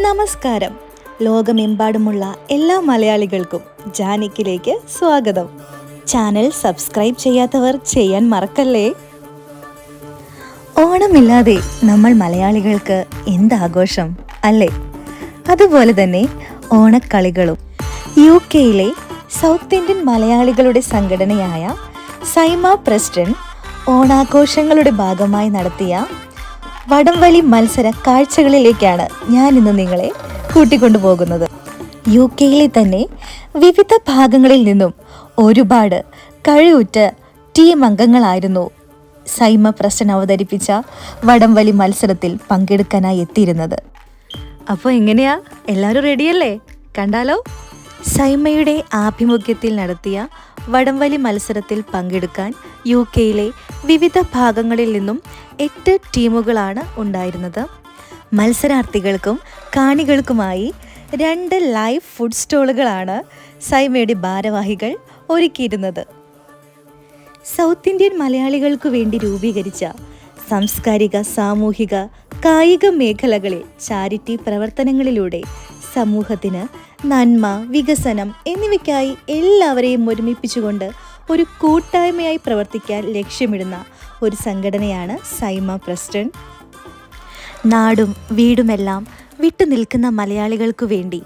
നമസ്കാരം. ലോകമെമ്പാടുമുള്ള എല്ലാ മലയാളികൾക്കും ജാനിക്കിലേക്ക് സ്വാഗതം. ചാനൽ സബ്സ്ക്രൈബ് ചെയ്യാത്തവർ ചെയ്യാൻ മറക്കല്ലേ? ഓണമില്ലാതെ നമ്മൾ മലയാളികൾക്ക് എന്താഘോഷം അല്ലേ? അതുപോലെ തന്നെ ഓണക്കളികളും. യു കെയിലെ സൗത്ത് ഇന്ത്യൻ മലയാളികളുടെ സംഘടനയായ സൈമ പ്രസിഡന്റ് ഓണാഘോഷങ്ങളുടെ ഭാഗമായി നടത്തിയ വടംവലി മത്സര കാഴ്ചകളിലേക്കാണ് ഞാൻ ഇന്ന് നിങ്ങളെ കൂട്ടിക്കൊണ്ടുപോകുന്നത്. യു കെയിലെ തന്നെ വിവിധ ഭാഗങ്ങളിൽ നിന്നും ഒരുപാട് കഴിവുറ്റ ടീം അംഗങ്ങളായിരുന്നു. സൈമ പ്രശ്നം അവതരിപ്പിച്ച വടംവലി മത്സരത്തിൽ പങ്കെടുക്കാനായി എത്തിയിരുന്നത്. അപ്പോൾ എങ്ങനെയാ? എല്ലാവരും റെഡിയല്ലേ കണ്ടാലോ? സൈമയുടെ ആഭിമുഖ്യത്തിൽ നടത്തിയ വടംവലി മത്സരത്തിൽ പങ്കെടുക്കാൻ യു കെയിലെ വിവിധ ഭാഗങ്ങളിൽ നിന്നും എട്ട് ടീമുകളാണ് ഉണ്ടായിരുന്നത്. മത്സരാർത്ഥികൾക്കും കാണികൾക്കുമായി രണ്ട് ലൈവ് ഫുഡ് സ്റ്റോളുകളാണ് സൈമയുടെ ഭാരവാഹികൾ ഒരുക്കിയിരുന്നത്. സൗത്ത് ഇന്ത്യൻ മലയാളികൾക്കു വേണ്ടി രൂപീകരിച്ച സാംസ്കാരിക സാമൂഹിക കായിക മേഖലകളിൽ ചാരിറ്റി പ്രവർത്തനങ്ങളിലൂടെ സമൂഹത്തിന് നന്മ വികസനം എന്നിവയ്ക്കായി എല്ലാവരെയും ഒരുമിപ്പിച്ചുകൊണ്ട് ഒരു കൂട്ടായ്മയായി പ്രവർത്തിക്കാൻ ലക്ഷ്യമിടുന്ന ഒരു സംഘടനയാണ് സൈമ പ്രസ്റ്റൺ നാടും വീടുമെല്ലാം വിട്ടു നിൽക്കുന്ന മലയാളികൾക്കു വേണ്ടി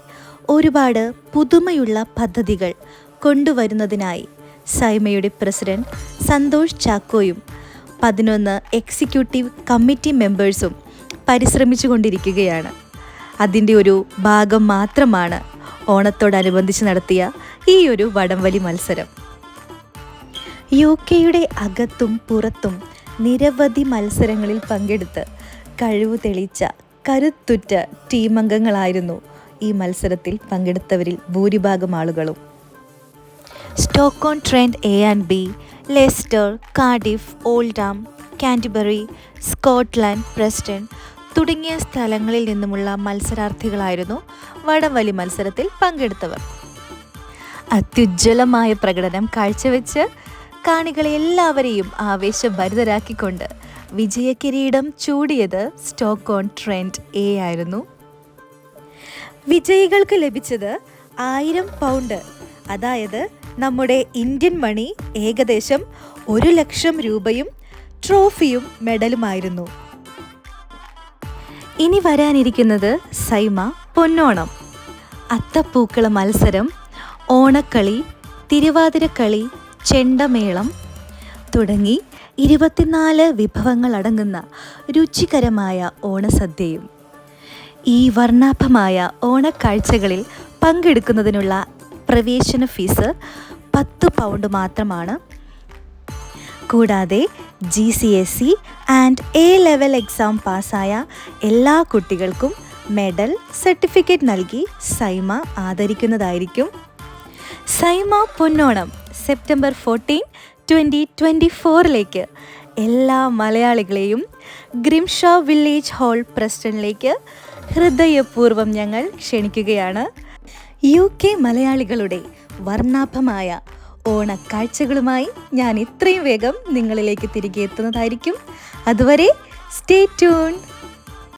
ഒരുപാട് പുതുമയുള്ള പദ്ധതികൾ കൊണ്ടുവരുന്നതിനായി സൈമയുടെ പ്രസിഡന്റ് സന്തോഷ് ചാക്കോയും പതിനൊന്ന് എക്സിക്യൂട്ടീവ് കമ്മിറ്റി മെമ്പേഴ്സും പരിശ്രമിച്ചു കൊണ്ടിരിക്കുകയാണ് അതിന്റെ ഒരു ഭാഗം മാത്രമാണ് ഓണത്തോടനുബന്ധിച്ച് നടത്തിയ ഈ ഒരു വടംവലി മത്സരം. യു കെയുടെ അകത്തും പുറത്തും നിരവധി മത്സരങ്ങളിൽ പങ്കെടുത്ത് കഴിവ് തെളിയിച്ച കരുത്തുറ്റ ടീമംഗങ്ങളായിരുന്നു ഈ മത്സരത്തിൽ പങ്കെടുത്തവരിൽ ഭൂരിഭാഗം ആളുകളും. Stoke on Trent A and B Leicester Cardiff Oldham Canterbury Scotland Preston തുടങ്ങിയ സ്ഥലങ്ങളിൽ നിന്നുമുള്ള മത്സരാർത്ഥികളായിരുന്നു വടംവലി മത്സരത്തിൽ പങ്കെടുത്തവർ. അത്യുജ്വലമായ പ്രകടനം കാഴ്ചവെച്ച് കാണികളെ എല്ലാവരെയും ആവേശഭരിതരാക്കിക്കൊണ്ട് വിജയകിരീടം ചൂടിയത് സ്റ്റോക്ക് ഓൺ ട്രെൻഡ് എ ആയിരുന്നു. വിജയികൾക്ക് ലഭിച്ചത് ആയിരം പൗണ്ട്. അതായത് നമ്മുടെ ഇന്ത്യൻ മണി ഏകദേശം ഒരു ലക്ഷം രൂപയും ട്രോഫിയും മെഡലുമായിരുന്നു. ഇനി വരാനിരിക്കുന്നത് സൈമ പൊന്നോണം. അത്തപ്പൂക്കള മത്സരം ഓണക്കളി തിരുവാതിരക്കളി ചെണ്ടമേളം തുടങ്ങി ഇരുപത്തിനാല് വിഭവങ്ങൾ അടങ്ങുന്ന രുചികരമായ ഓണസദ്യയും ഈ വർണാഭമായ ഓണക്കാഴ്ചകളിൽ പങ്കെടുക്കുന്നതിനുള്ള പ്രവേശന ഫീസ് പത്ത് പൗണ്ട് മാത്രമാണ്. കൂടാതെ G C S E and A level exam പാസ്സായ എല്ലാ കുട്ടികൾക്കും മെഡൽ സർട്ടിഫിക്കറ്റ് നൽകി Saima ആദരിക്കുന്നതായിരിക്കും. Saima Ponnonam September fourteen twenty twenty ഫോറിലേക്ക് എല്ലാ മലയാളികളെയും ഗ്രിംഷ വില്ലേജ് ഹാൾ പ്രസിഡന്റിലേക്ക് ഹൃദയപൂർവം ഞങ്ങൾ ക്ഷണിക്കുകയാണ്. യു കെ മലയാളികളുടെ വർണാഭമായ ഓണക്കാഴ്ചകളുമായി ഞാൻ ഇത്രയും വേഗം നിങ്ങളിലേക്ക് തിരികെ എത്തുന്നതായിരിക്കും. അതുവരെ സ്റ്റേ ട്യൂൺ